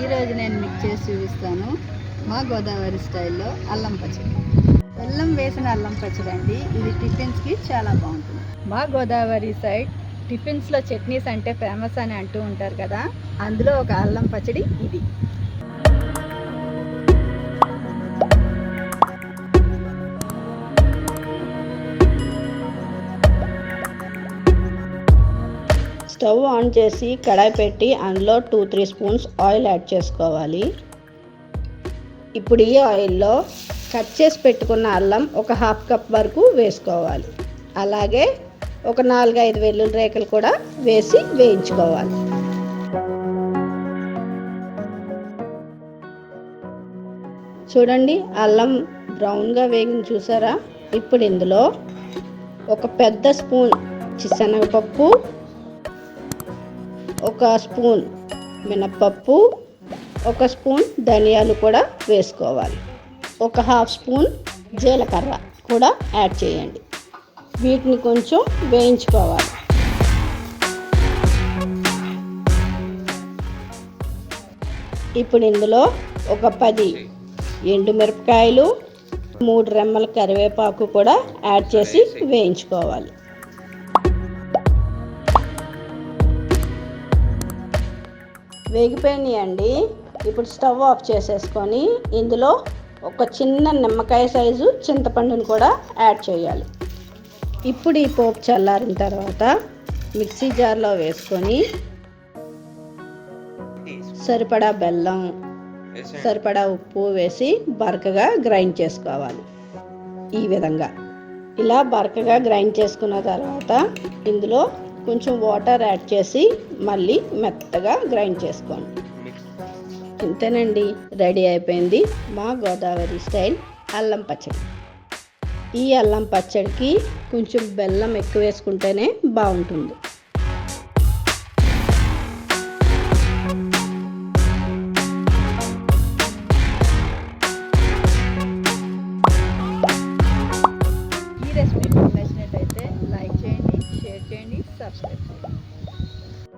ఈరోజు నేను మీకు చేసి చూపిస్తాను మా గోదావరి స్టైల్లో అల్లం పచ్చడి. బెల్లం వేసిన అల్లం పచ్చడి అండి. ఇది టిఫిన్స్కి చాలా బాగుంటుంది. మా గోదావరి సైడ్ టిఫిన్స్లో చట్నీస్ అంటే ఫేమస్ అని అంటూ ఉంటారు కదా అందులో ఒక అల్లం పచ్చడి ఇది. స్టవ్ ఆన్ చేసి కడాయి పెట్టి అందులో two three spoons oil add చేసుకోవాలి. ఇప్పుడు ఈ ఆయిల్లో కట్ చేసి పెట్టుకున్న అల్లం ఒక హాఫ్ కప్ వరకు వేసుకోవాలి. అలాగే ఒక నాలుగైదు వెల్లుల్లి రేకలు కూడా వేసి వేయించుకోవాలి. చూడండి అల్లం బ్రౌన్గా వేగిన చూసారా? ఇప్పుడు ఇందులో ఒక పెద్ద స్పూన్ శనగపప్పు ఒక స్పూన్ మినప్పప్పు ఒక స్పూన్ ధనియాలు కూడా వేసుకోవాలి. ఒక హాఫ్ స్పూన్ జీలకర్ర కూడా యాడ్ చేయండి. వీటిని కొంచెం వేయించుకోవాలి. ఇప్పుడు ఇందులో ఒక పది ఎండుమిరపకాయలు మూడు రెమ్మల కరివేపాకు కూడా యాడ్ చేసి వేయించుకోవాలి. వేగిపోయినాయండి. ఇప్పుడు స్టవ్ ఆఫ్ చేసేసుకొని ఇందులో ఒక చిన్న నిమ్మకాయ సైజు చింతపండుని కూడా యాడ్ చేయాలి. ఇప్పుడు ఈ పోపు చల్లారిన తర్వాత మిక్సీ జార్లో వేసుకొని సరిపడా బెల్లం సరిపడా ఉప్పు వేసి బరకగా గ్రైండ్ చేసుకోవాలి. ఈ విధంగా. ఇలా బరకగా గ్రైండ్ చేసుకున్న తర్వాత ఇందులో కొంచెం వాటర్ యాడ్ చేసి మళ్ళీ మెత్తగా గ్రైండ్ చేసుకోండి. ఇంతేనండి రెడీ అయిపోయింది మా గోదావరి స్టైల్ అల్లం పచ్చడి. ఈ అల్లం పచ్చడికి కొంచెం బెల్లం ఎక్కువ వేసుకుంటేనే బాగుంటుంది. সাবস্ক্রাইব করুন